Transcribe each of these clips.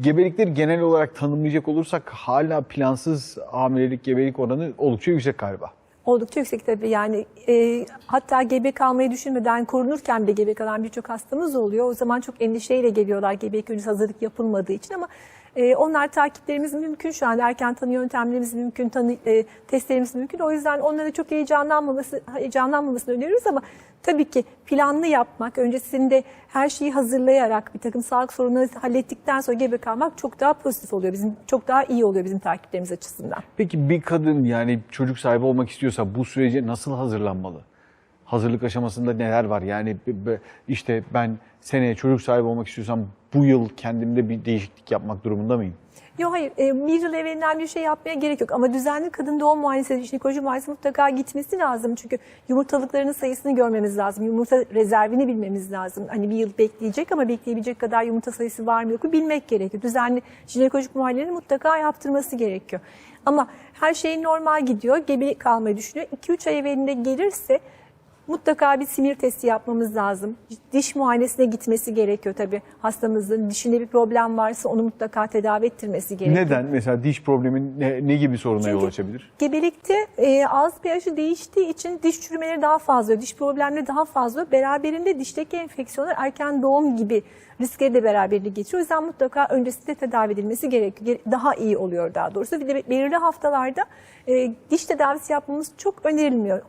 gebelikleri genel olarak tanımlayacak olursak hala plansız hamilelik gebelik oranı oldukça yüksek galiba. Oldukça yüksek tabii yani e, hatta gebe kalmayı düşünmeden korunurken bile gebe kalan birçok hastamız oluyor. O zaman çok endişeyle geliyorlar gebelik öncesi hazırlık yapılmadığı için ama e, onlar takiplerimiz mümkün şu an erken tanı yöntemlerimiz mümkün, tanı, e, testlerimiz mümkün. O yüzden onlara çok heyecanlanmaması, heyecanlanmamasını öneriyoruz ama tabii ki planlı yapmak, öncesinde her şeyi hazırlayarak bir takım sağlık sorunları hallettikten sonra gebe kalmak çok daha pozitif oluyor. Bizim çok daha iyi oluyor bizim takiplerimiz açısından. Peki bir kadın yani çocuk sahibi olmak istiyorsa bu sürece nasıl hazırlanmalı? Hazırlık aşamasında neler var? Yani işte ben seneye çocuk sahibi olmak istiyorsam bu yıl kendimde bir değişiklik yapmak durumunda mıyım? Yok hayır e, bir yıl evvelinden bir şey yapmaya gerek yok ama düzenli kadın doğum muayenesi, jinekoloji muayenesi mutlaka gitmesi lazım. Çünkü yumurtalıklarının sayısını görmemiz lazım. Yumurta rezervini bilmemiz lazım. Hani bir yıl bekleyecek ama bekleyebilecek kadar yumurta sayısı var mı yok mu bilmek gerekiyor. Düzenli jinekolojik muayeneleri mutlaka yaptırması gerekiyor. Ama her şey normal gidiyor, gebe kalmayı düşünüyor. 2-3 ay evvelinde gelirse Mutlaka bir simir testi yapmamız lazım. Diş muayenesine gitmesi gerekiyor tabii. Hastamızın dişinde bir problem varsa onu mutlaka tedavi ettirmesi gerekiyor. Neden? Mesela diş problemin ne, ne gibi soruna yol açabilir? Gebelikte e, ağız pH'i değiştiği için diş çürümeleri daha fazla, diş problemleri daha fazla. Beraberinde dişteki enfeksiyonlar erken doğum gibi riskleri de beraberinde getiriyor. O yüzden mutlaka öncesinde tedavi edilmesi gerekiyor. Ge- Daha iyi oluyor daha doğrusu. Bir de belirli haftalarda e, diş tedavisi yapmamız çok önerilmiyor.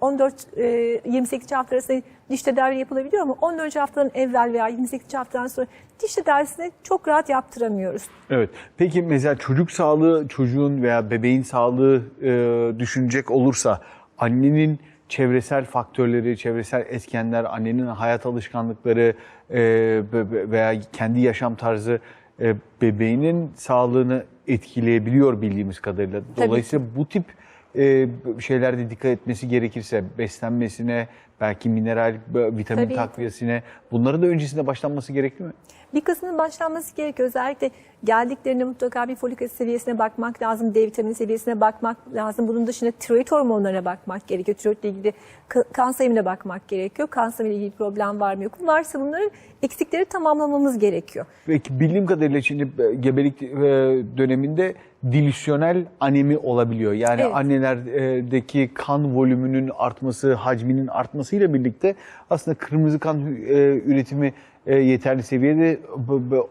14-28 hafta arasında diş tedavi yapılabiliyor ama 14. haftanın evvel veya 28. haftadan sonra diş tedavisini çok rahat yaptıramıyoruz. Evet. Peki mesela çocuk sağlığı, çocuğun veya bebeğin sağlığı e, düşünecek olursa annenin çevresel faktörleri, çevresel etkenler, annenin hayat alışkanlıkları e, veya kendi yaşam tarzı e, bebeğinin sağlığını etkileyebiliyor bildiğimiz kadarıyla. Tabii Dolayısıyla bu tip e, şeylerde dikkat etmesi gerekirse beslenmesine, belki mineral, vitamin Tabii. takviyesine bunların da öncesinde başlanması gerekli mi? Bir kısmının başlanması gerekiyor. Özellikle geldiklerinde mutlaka bir folik asit seviyesine bakmak lazım, D vitamini seviyesine bakmak lazım. Bunun dışında tiroid hormonlarına bakmak gerekiyor. Tiroidle ilgili ka- kan sayımına bakmak gerekiyor. Kan sayımıyla ilgili problem var mı yok mu? Varsa bunların eksikleri tamamlamamız gerekiyor. Peki bildiğim kadarıyla şimdi e, gebelik e, döneminde dilüsyonel anemi olabiliyor. Yani Evet. annelerdeki kan volümünün artması, hacminin artmasıyla birlikte aslında kırmızı kan e, üretimi e, yeterli seviyede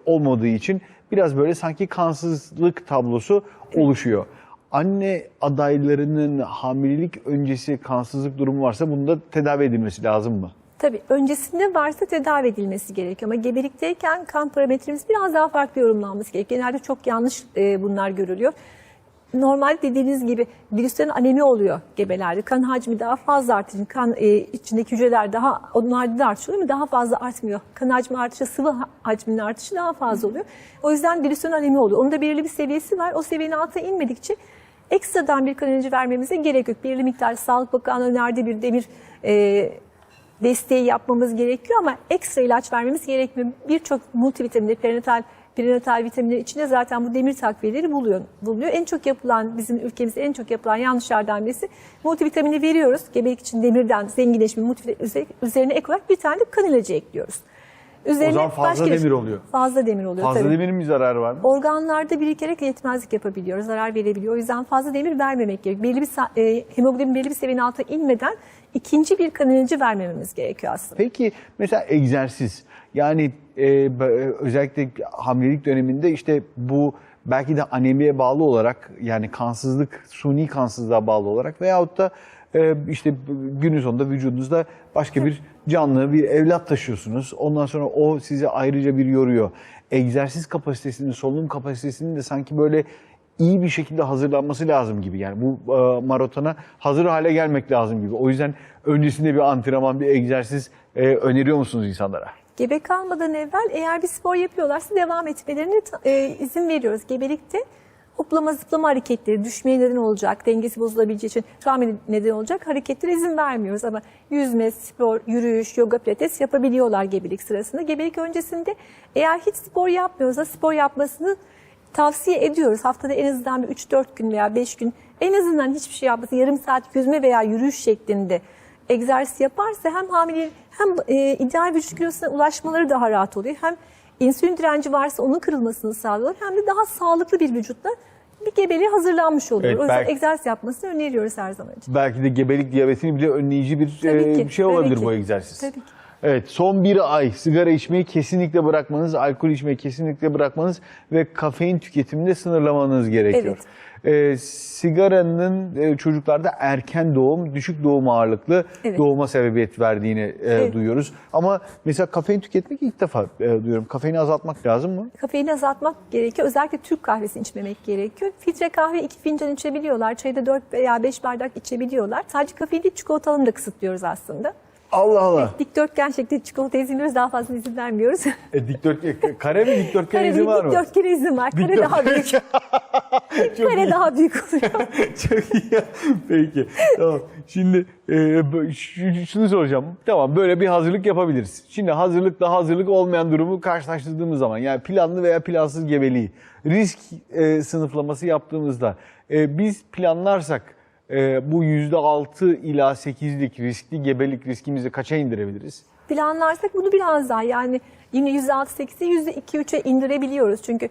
olmadığı için biraz böyle sanki kansızlık tablosu oluşuyor. Anne adaylarının hamilelik öncesi kansızlık durumu varsa bunda tedavi edilmesi lazım mı? Tabii öncesinde varsa tedavi edilmesi gerekiyor ama gebelikteyken kan parametremiz biraz daha farklı yorumlanması gerekiyor. Genelde çok yanlış e, bunlar görülüyor. Normal dediğiniz gibi virüslerin anemi oluyor gebelerde. Kan hacmi daha fazla artıyor. Kan e, içindeki hücreler daha onlarda da artıyor ama daha fazla artmıyor. Kan hacmi artışı, sıvı ha- hacminin artışı daha fazla oluyor. O yüzden virüslerin anemi oluyor. Onun da belirli bir seviyesi var. O seviyenin altına inmedikçe ekstradan bir ilacı vermemize gerek yok. Belirli miktar Sağlık Bakanlığı önerdiği bir demir e, desteği yapmamız gerekiyor ama ekstra ilaç vermemiz gerekmiyor. Birçok multivitaminler, perinatal, perinatal vitaminler içinde zaten bu demir takviyeleri buluyor, bulunuyor. En çok yapılan, bizim ülkemizde en çok yapılan yanlışlardan birisi multivitamini veriyoruz. Gebelik için demirden multivitamin üzerine ek olarak bir tane de kan ilacı ekliyoruz. Üzerine zaman fazla başka bir- demir oluyor. Fazla demir oluyor Fazla tabii. demirin bir zararı var mı? Organlarda birikerek yetmezlik yapabiliyor, zarar verebiliyor. O yüzden fazla demir vermemek gerekiyor. Belli bir e, hemoglobin belli bir seviyenin altına inmeden ikinci bir kan ilacı vermememiz gerekiyor aslında. Peki mesela egzersiz yani e, b- özellikle hamilelik döneminde işte bu belki de anemiye bağlı olarak yani kansızlık, suni kansızlığa bağlı olarak veyahut da e, işte günün sonunda vücudunuzda başka bir canlı, bir evlat taşıyorsunuz. Ondan sonra o sizi ayrıca bir yoruyor. Egzersiz kapasitesinin, solunum kapasitesinin de sanki böyle iyi bir şekilde hazırlanması lazım gibi. Yani bu e, maratona hazır hale gelmek lazım gibi. O yüzden öncesinde bir antrenman, bir egzersiz e, öneriyor musunuz insanlara? Gebe kalmadan evvel eğer bir spor yapıyorlarsa devam etmelerine e, izin veriyoruz. Gebelikte hoplama zıplama hareketleri düşmeye neden olacak, dengesi bozulabileceği için travma neden olacak hareketlere izin vermiyoruz. Ama yüzme, spor, yürüyüş, yoga, pilates yapabiliyorlar gebelik sırasında. Gebelik öncesinde eğer hiç spor yapmıyorsa spor yapmasını tavsiye ediyoruz. Haftada en azından bir 3-4 gün veya 5 gün en azından hiçbir şey yapmasın. Yarım saat yüzme veya yürüyüş şeklinde egzersiz yaparsa hem hamile hem e, ideal vücut kilosuna ulaşmaları daha rahat oluyor. Hem insülin direnci varsa onun kırılmasını sağlıyor hem de daha sağlıklı bir vücutla bir gebeliğe hazırlanmış oluyor. Evet, o yüzden belki- egzersiz yapmasını öneriyoruz her zaman için. Belki de gebelik diyabetini bile önleyici bir e, ki, şey olabilir ki. bu egzersiz. Tabii ki. Evet, son bir ay sigara içmeyi kesinlikle bırakmanız, alkol içmeyi kesinlikle bırakmanız ve kafein tüketimini de sınırlamanız gerekiyor. Ee, sigaranın e, çocuklarda erken doğum, düşük doğum ağırlıklı Evet. doğuma sebebiyet verdiğini e, Evet. duyuyoruz. Ama mesela kafein tüketmek ilk defa e, duyuyorum. Kafeini azaltmak lazım mı? Kafeini azaltmak gerekiyor. Özellikle Türk kahvesi içmemek gerekiyor. Filtre kahve iki fincan içebiliyorlar. Çayda 4 veya 5 bardak içebiliyorlar. Sadece kafein değil çikolatalını da kısıtlıyoruz aslında. Allah Allah. Dikdörtgen şeklinde çikolata izin veriyoruz. Daha fazla izin vermiyoruz. E, dikdörtgen, kare mi dikdörtgen Kare izin var mı? dikdörtgen izin var. Kare Dikdörtgen. daha büyük. Çok Kare iyi. daha büyük oluyor. Çok iyi. ya. Peki. Tamam. Şimdi e, bö- ş- şunu soracağım. Tamam böyle bir hazırlık yapabiliriz. Şimdi hazırlıkla hazırlık olmayan durumu karşılaştırdığımız zaman yani planlı veya plansız gebeliği risk e, sınıflaması yaptığımızda e, biz planlarsak e, bu %6 ila 8'lik riskli gebelik riskimizi kaça indirebiliriz? Planlarsak bunu biraz daha yani yine %6-8'i %2-3'e indirebiliyoruz. Çünkü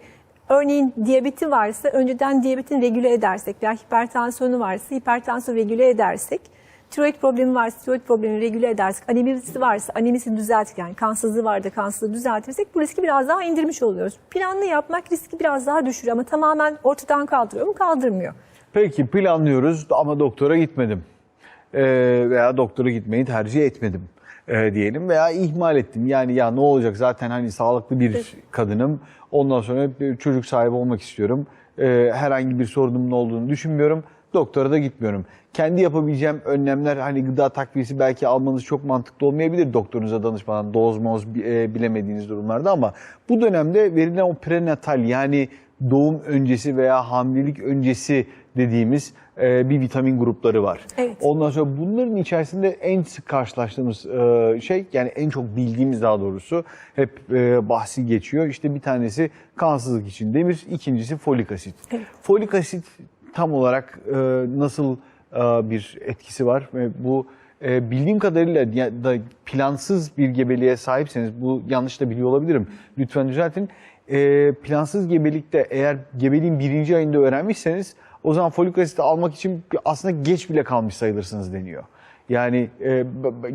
örneğin diyabeti varsa önceden diyabetini regüle edersek veya hipertansiyonu varsa hipertansiyon regüle edersek tiroid problemi varsa tiroid problemini regüle edersek, anemisi varsa anemisini düzeltirken, yani kansızlığı vardı kansızlığı düzeltirsek bu riski biraz daha indirmiş oluyoruz. Planlı yapmak riski biraz daha düşürüyor ama tamamen ortadan kaldırıyor mu? Kaldırmıyor. Peki planlıyoruz ama doktora gitmedim. Ee, veya doktora gitmeyi tercih etmedim ee, diyelim veya ihmal ettim. Yani ya ne olacak zaten hani sağlıklı bir kadınım. Ondan sonra bir çocuk sahibi olmak istiyorum. Ee, herhangi bir sorunumun olduğunu düşünmüyorum. Doktora da gitmiyorum. Kendi yapabileceğim önlemler hani gıda takviyesi belki almanız çok mantıklı olmayabilir doktorunuza danışmadan doz moz e, bilemediğiniz durumlarda ama bu dönemde verilen o prenatal yani doğum öncesi veya hamilelik öncesi dediğimiz e, bir vitamin grupları var. Evet. Ondan sonra bunların içerisinde en sık karşılaştığımız e, şey yani en çok bildiğimiz daha doğrusu hep e, bahsi geçiyor. İşte bir tanesi kansızlık için demir, ikincisi folik asit. Evet. Folik asit tam olarak e, nasıl e, bir etkisi var? ve Bu e, bildiğim kadarıyla da plansız bir gebeliğe sahipseniz bu yanlış da biliyor olabilirim. Lütfen düzeltin. E, plansız gebelikte eğer gebeliğin birinci ayında öğrenmişseniz o zaman folik asit almak için aslında geç bile kalmış sayılırsınız deniyor. Yani e,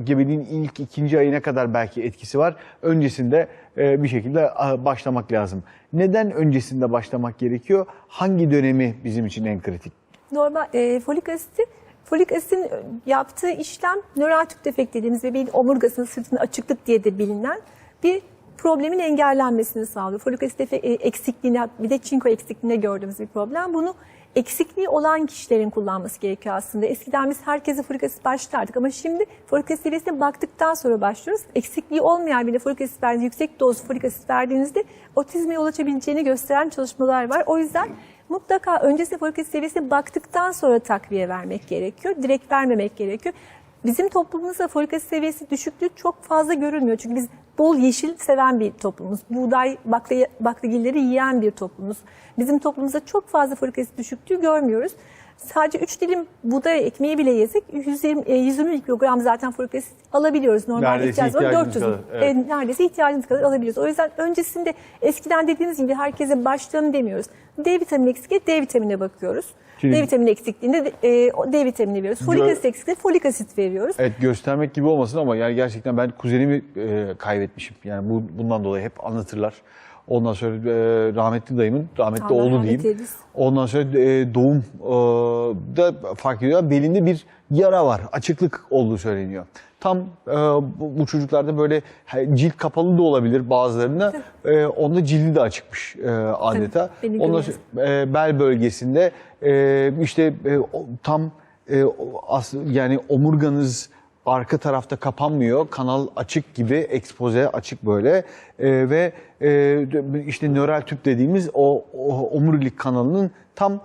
gebeliğin ilk ikinci ayına kadar belki etkisi var. Öncesinde e, bir şekilde başlamak lazım. Neden öncesinde başlamak gerekiyor? Hangi dönemi bizim için en kritik? Normal e, folik asiti Folik asitin yaptığı işlem nöral tüp defekt dediğimiz bebeğin omurgasının sırtında açıklık diye de bilinen bir problemin engellenmesini sağlıyor. Folik asit e, eksikliğine bir de çinko eksikliğine gördüğümüz bir problem. Bunu eksikliği olan kişilerin kullanması gerekiyor aslında. Eskiden biz herkese folik asit başlardık ama şimdi folik asit seviyesine baktıktan sonra başlıyoruz. Eksikliği olmayan birine folik asit verdiğinizde, yüksek doz folik asit verdiğinizde otizme yol açabileceğini gösteren çalışmalar var. O yüzden mutlaka öncesinde folik asit seviyesine baktıktan sonra takviye vermek gerekiyor. Direkt vermemek gerekiyor. Bizim toplumumuzda folik asit seviyesi düşüklüğü çok fazla görülmüyor. Çünkü biz bol yeşil seven bir toplumuz. Buğday, bakla, baklagilleri yiyen bir toplumuz. Bizim toplumumuzda çok fazla folik asit düşüklüğü görmüyoruz. Sadece 3 dilim buğday ekmeği bile yesek 120, e, 120 mikrogram zaten folik asit alabiliyoruz. Normalde Neredeyse ihtiyacımız var ihtiyacımız 400. kadar, evet. E, neredeyse ihtiyacımız kadar alabiliyoruz. O yüzden öncesinde eskiden dediğiniz gibi herkese başlayalım demiyoruz. D vitamini eksikliği D vitaminine bakıyoruz. D vitamini eksikliğinde e, D vitamini veriyoruz. Folik asit eksikliğinde folik asit veriyoruz. Evet göstermek gibi olmasın ama yani gerçekten ben kuzenimi e, kaybetmişim. Yani bu bundan dolayı hep anlatırlar. Ondan sonra e, rahmetli dayımın, rahmetli Allah oğlu rahmet diyeyim. eylesin. Ondan sonra e, doğum e, da fark ediyor. Belinde bir yara var. Açıklık olduğu söyleniyor. Tam e, bu, bu çocuklarda böyle cilt kapalı da olabilir bazılarında. E, onda cildi de açıkmış e, adeta. sonra e, bel bölgesinde e, işte e, o- tam e, as, yani omurganız arka tarafta kapanmıyor. Kanal açık gibi, ekspoze açık böyle E, ve e, işte nöral tüp dediğimiz o, o omurilik kanalının tam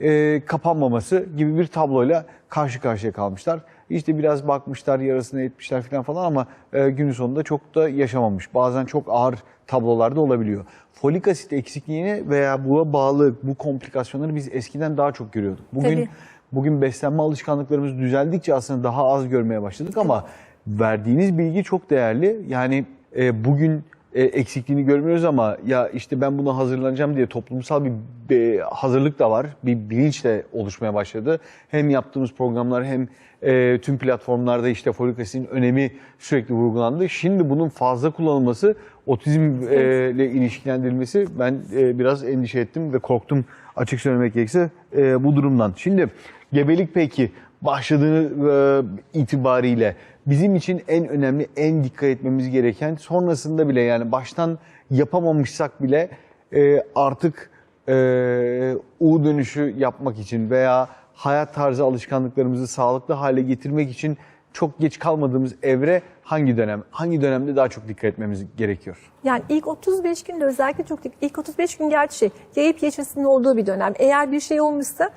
e, kapanmaması gibi bir tabloyla karşı karşıya kalmışlar. İşte biraz bakmışlar, yarasını etmişler falan falan ama e, günün sonunda çok da yaşamamış. Bazen çok ağır tablolarda olabiliyor. Folik asit eksikliğini veya buna bağlı bu komplikasyonları biz eskiden daha çok görüyorduk. Bugün Tabii. bugün beslenme alışkanlıklarımız düzeldikçe aslında daha az görmeye başladık ama verdiğiniz bilgi çok değerli. Yani e, bugün e, eksikliğini görmüyoruz ama ya işte ben buna hazırlanacağım diye toplumsal bir, bir hazırlık da var. Bir bilinç de oluşmaya başladı. Hem yaptığımız programlar hem e, tüm platformlarda işte folik asitin önemi sürekli vurgulandı. Şimdi bunun fazla kullanılması, otizmle ilişkilendirilmesi ben e, biraz endişe ettim ve korktum açık söylemek gerekirse e, bu durumdan. Şimdi gebelik peki başladığı e, itibariyle bizim için en önemli, en dikkat etmemiz gereken sonrasında bile yani baştan yapamamışsak bile e, artık e, U dönüşü yapmak için veya hayat tarzı alışkanlıklarımızı sağlıklı hale getirmek için çok geç kalmadığımız evre hangi dönem? Hangi dönemde daha çok dikkat etmemiz gerekiyor? Yani ilk 35 günde özellikle çok ilk 35 gün gerçi şey, yayıp geçmesinin olduğu bir dönem. Eğer bir şey olmuşsa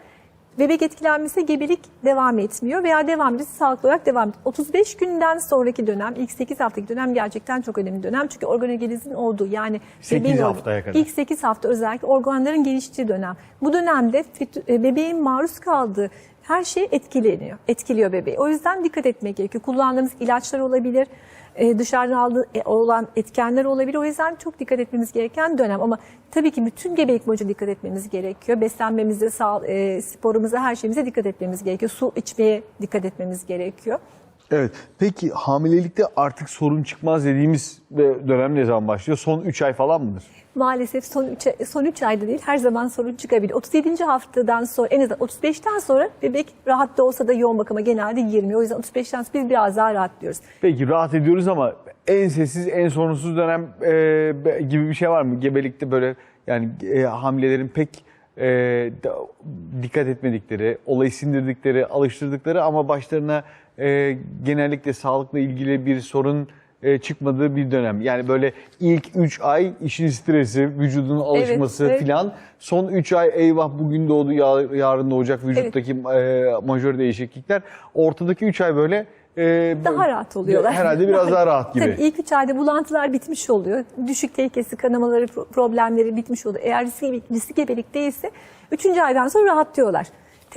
bebek etkilenmişse gebelik devam etmiyor veya devam ediyor sağlıklı olarak devam ediyor. 35 günden sonraki dönem, ilk 8 haftaki dönem gerçekten çok önemli dönem. Çünkü organogenezin olduğu yani 8 bebeğin olduğu- haftaya kadar. ilk 8 hafta özellikle organların geliştiği dönem. Bu dönemde e, bebeğin maruz kaldığı her şey etkileniyor, etkiliyor bebeği. O yüzden dikkat etmek gerekiyor. Kullandığımız ilaçlar olabilir, e, dışarıdan aldığı e, olan etkenler olabilir. O yüzden çok dikkat etmemiz gereken dönem. Ama tabii ki bütün gebelik boyunca dikkat etmemiz gerekiyor. Beslenmemize, sağ, e, sporumuza, her şeyimize dikkat etmemiz gerekiyor. Su içmeye dikkat etmemiz gerekiyor. Evet. Peki hamilelikte artık sorun çıkmaz dediğimiz dönem ne zaman başlıyor? Son 3 ay falan mıdır? Maalesef son 3 son üç ayda değil her zaman sorun çıkabilir. 37. haftadan sonra en azından 35'ten sonra bebek rahat da olsa da yoğun bakıma genelde girmiyor. O yüzden 35'ten sonra biz biraz daha rahatlıyoruz. Peki rahat ediyoruz ama en sessiz, en sorunsuz dönem e, gibi bir şey var mı? Gebelikte böyle yani e, hamilelerin pek e, dikkat etmedikleri, olayı sindirdikleri, alıştırdıkları ama başlarına e, genellikle sağlıkla ilgili bir sorun e, çıkmadığı bir dönem. Yani böyle ilk 3 ay işin stresi, vücudun alışması evet. filan. Son 3 ay eyvah bugün doğdu, ya- yarın doğacak vücuttaki e, majör değişiklikler. Ortadaki 3 ay böyle e, Daha rahat oluyorlar. Herhalde biraz daha rahat gibi. Tabii ilk üç ayda bulantılar bitmiş oluyor. Düşük tehlikesi, kanamaları, pro- problemleri bitmiş oluyor. Eğer riskli, riskli gebelik değilse üçüncü aydan sonra rahatlıyorlar.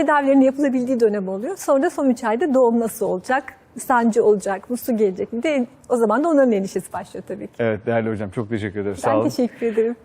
Tedavilerin yapılabildiği dönem oluyor. Sonra son üç ayda doğum nasıl olacak? Sancı olacak mı? Su gelecek mi? De, o zaman da onların endişesi başlıyor tabii ki. Evet değerli hocam çok teşekkür ederiz. Sağ Ben olun. teşekkür ederim.